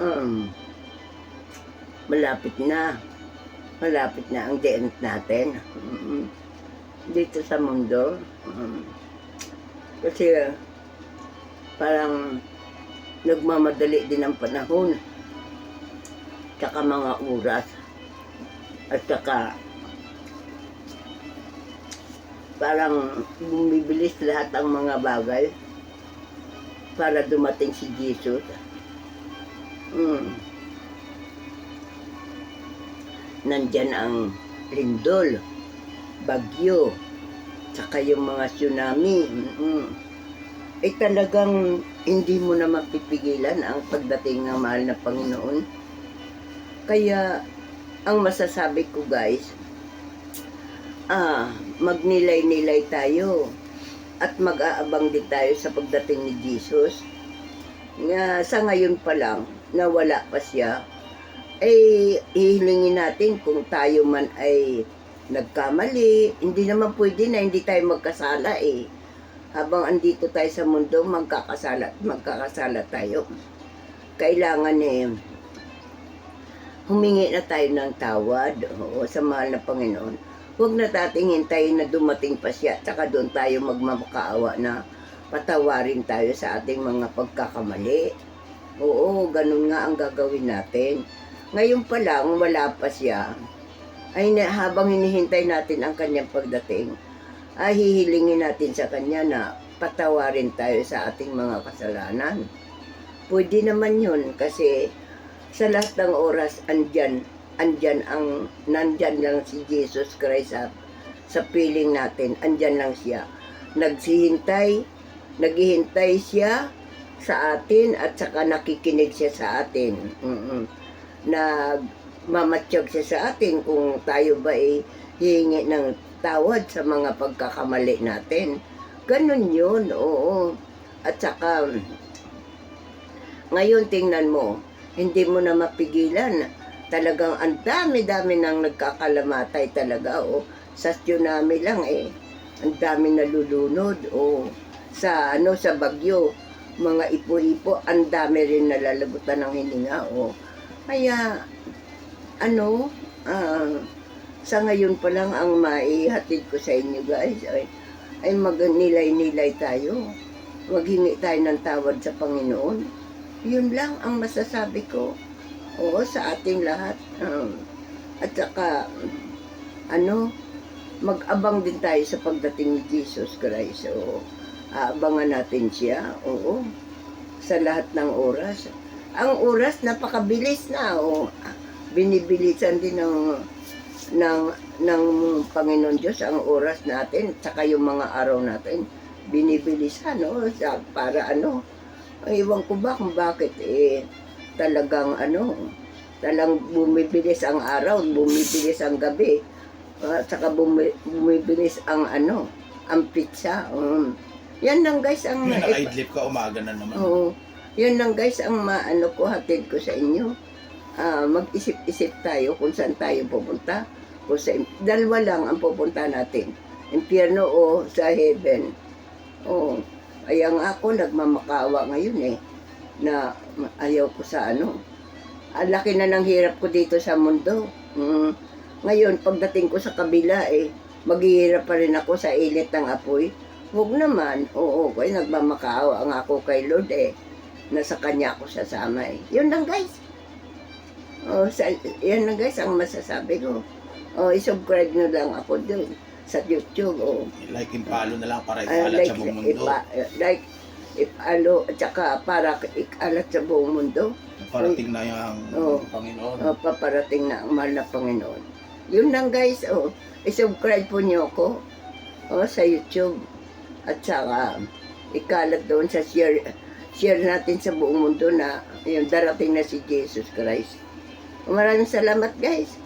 um, malapit na. Malapit na ang the natin. Mm, dito sa mundo. Um, kasi parang nagmamadali din ang panahon. Tsaka mga oras. At tsaka parang bumibilis lahat ang mga bagay para dumating si Jesus. Mm. Nandyan ang lindol, bagyo, tsaka yung mga tsunami. Mm. Eh talagang hindi mo na mapipigilan ang pagdating ng mahal na Panginoon. Kaya ang masasabi ko guys, ah, magnilay-nilay tayo at mag-aabang din tayo sa pagdating ni Jesus. Nga sa ngayon pa lang, na wala pa siya, ay hihilingin natin kung tayo man ay nagkamali. Hindi naman pwede na hindi tayo magkasala eh. Habang andito tayo sa mundo, magkakasala, magkakasala tayo. Kailangan eh, humingi na tayo ng tawad oo, sa mahal na Panginoon. Huwag na nating hintayin na dumating pa siya, tsaka doon tayo magmamakaawa na patawarin tayo sa ating mga pagkakamali. Oo, ganun nga ang gagawin natin. Ngayon pa lang, wala pa siya. Ay habang hinihintay natin ang kanyang pagdating, ay hihilingin natin sa kanya na patawarin tayo sa ating mga kasalanan. Pwede naman yun kasi sa lahat ng oras andyan, andyan ang, nandyan lang si Jesus Christ sa, sa piling natin, andyan lang siya. Nagsihintay, naghihintay siya sa atin at saka nakikinig siya sa atin. Mm-mm. Nagmamatsyag siya sa atin kung tayo ba ay hihingi ng tawad sa mga pagkakamali natin. Ganun yun, oo. At saka, ngayon tingnan mo, hindi mo na mapigilan. Talagang ang dami-dami nang nagkakalamatay talaga, o. Sa tsunami lang eh. Ang dami nalulunod, o. Sa, ano, sa bagyo, mga ipo-ipo, ang dami rin nalalabutan ng hininga, o. Kaya, ano, ah, sa ngayon pa lang ang maihatid ko sa inyo guys ay, ay magnilay-nilay tayo. Maghingi tayo ng tawad sa Panginoon. Yun lang ang masasabi ko. Oo, sa ating lahat. Um, at saka, ano, mag-abang din tayo sa pagdating ni Jesus Christ. Oo, aabangan natin siya. Oo, sa lahat ng oras. Ang oras, napakabilis na. Oo, binibilisan din ng ng ng Panginoon Diyos ang oras natin tsaka yung mga araw natin binibilisan no sa para ano ay, ewan ko ba kung bakit eh talagang ano talang bumibilis ang araw bumibilis ang gabi at saka bumi, bumibilis ang ano ang pizza um, yan lang guys ang Yung naka-idlip ka, umaga na naman. Oo. Yun lang guys ang maano ko hatid ko sa inyo. Ah, mag-isip-isip tayo kung saan tayo pupunta. Kung sa, dalawa lang ang pupunta natin. Impyerno o sa heaven. Oo. Kaya nga ako nagmamakawa ngayon eh. Na ayaw ko sa ano. Ang laki na ng hirap ko dito sa mundo. Mm. Ngayon, pagdating ko sa kabila eh, maghihirap pa rin ako sa init ng apoy. Huwag naman. Oo, kaya nagmamakaawa nga ako kay Lord eh. Nasa kanya ako sasama eh. Yun lang guys. Oh, sa, yan lang guys ang masasabi ko. Oh, i-subscribe nyo lang ako dun sa YouTube. Oh. Like and follow na lang para Ah, ikalat like, sa buong mundo. ipa- like, if ano, at saka para ikalat sa buong mundo. Parating na yung Oo. Panginoon. Oh, paparating na ang mahal na Panginoon. Yun lang guys, oh. I-subscribe po niyo ako oh, sa YouTube. At saka, ikalat doon sa share, share natin sa buong mundo na yung darating na si Jesus Christ. Maraming salamat guys.